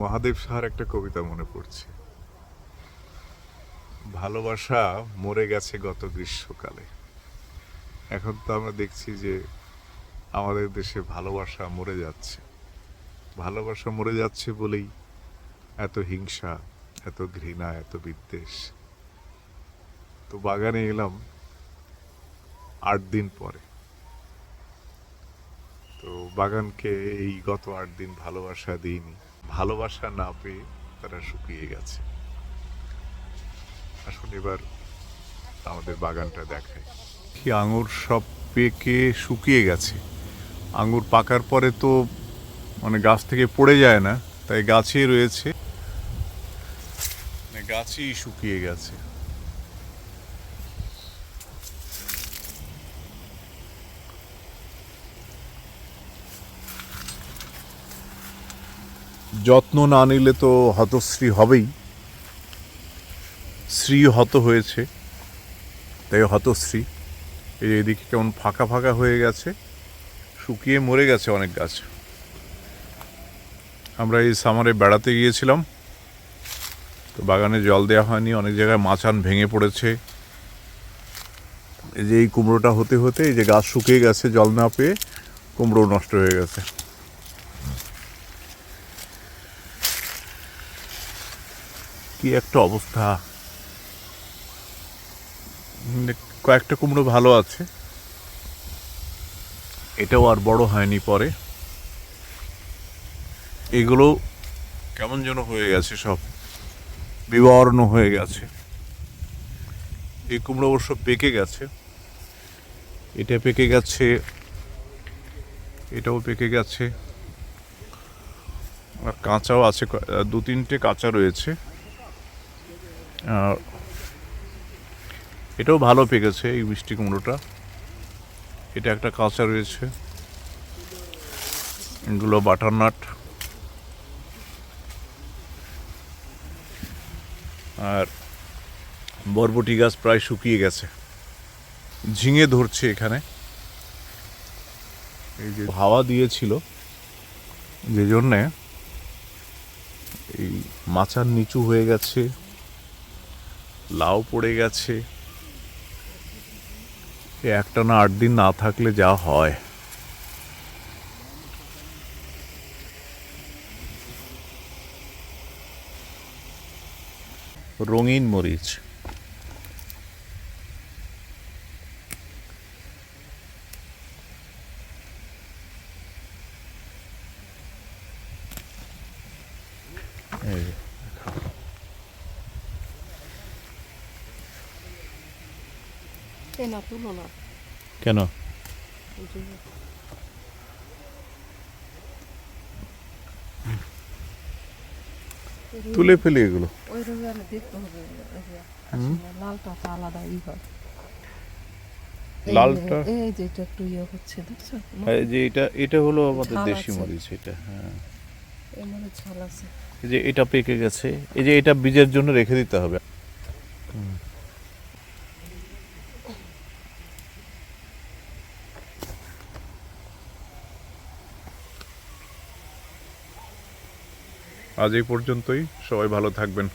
মহাদেব সাহার একটা কবিতা মনে পড়ছে। ভালোবাসা মরে গেছে গত গ্রীষ্মকালে। এখন তো আমরা দেখছি যে আমাদের দেশে ভালোবাসা মরে যাচ্ছে। ভালোবাসা মরে যাচ্ছে বলেই এত হিংসা, এত ঘৃণা, এত বিদ্বেষ। তো বাগানে এলাম আট দিন পরে। তো বাগানকে এই গত আট দিন ভালোবাসা দিইনি। ভালোবাসা না পেয়ে তারা শুকিয়ে গেছে। আসুন এবার আমাদের বাগানটা দেখায় কি আঙুর সব পেকে শুকিয়ে গেছে। আঙুর পাকার পরে তো মানে গাছ থেকে পড়ে যায় না, তাই গাছেই রয়েছে। মানে গাছই শুকিয়ে গেছে। যত্ন না নিলে তো হতশ্রী হবেই। শ্রী হত হয়েছে, তাই হতশ্রী। এই এদিকে কেমন ফাঁকা ফাঁকা হয়ে গেছে, শুকিয়ে মরে গেছে অনেক গাছ। আমরা এই সামারে বেড়াতে গিয়েছিলাম, তো বাগানে জল দেওয়া হয়নি, অনেক জায়গায় মাচান ভেঙে পড়েছে। এই যে এই কুমড়োটা হতে হতে এই যে গাছ শুকিয়ে গেছে, জল না পেয়ে কুমড়ো নষ্ট হয়ে গেছে। কি একটা অবস্থা? কয়েকটা কুমড়ো ভালো আছে। এটাও আর বড় হয়নি পরে। এগুলো কেমন যেন হয়ে গেছে সব। বিবর্ণ হয়ে গেছে। এই কুমড়ো অবশ্য পেকে গেছে। এটা পেকে গেছে। এটাও পেকে গেছে। আর কাঁচাও আছে দু তিনটে কাঁচা রয়েছে। এটাও ভালো পেকেছে এই মিষ্টি কুমড়োটা। এটা একটা কাঁচা রয়েছে। এগুলো বাটারনাট আর বরবটি গাছ প্রায় শুকিয়ে গেছে। ঝিঙে ধরছে এখানে। এই যে হাওয়া দিয়েছিল যে জন্যে এই মাচার নিচু হয়ে গেছে। লাউ পড়ে গেছে। একটা না আট দিন না থাকলে যা হয়। রঙিন মরিচ। এই না তুলো না। কেন? তুলে ফেলি এগুলো। ওই দেখতে হবে যে লালটা তো আলাদা ই হয়। লালটা? এই যে এটা একটু ইয়ে হচ্ছে দেখছ? এই যে এটা এটা হলো আমাদের দেশি। মরিচ এটা হ্যাঁ। ঝাল আছে। এই যে এটা পেকে গেছে এই যে এটা বীজের জন্য রেখে দিতে হবে। আজ এই পর্যন্তই। সবাই ভালো থাকবেন।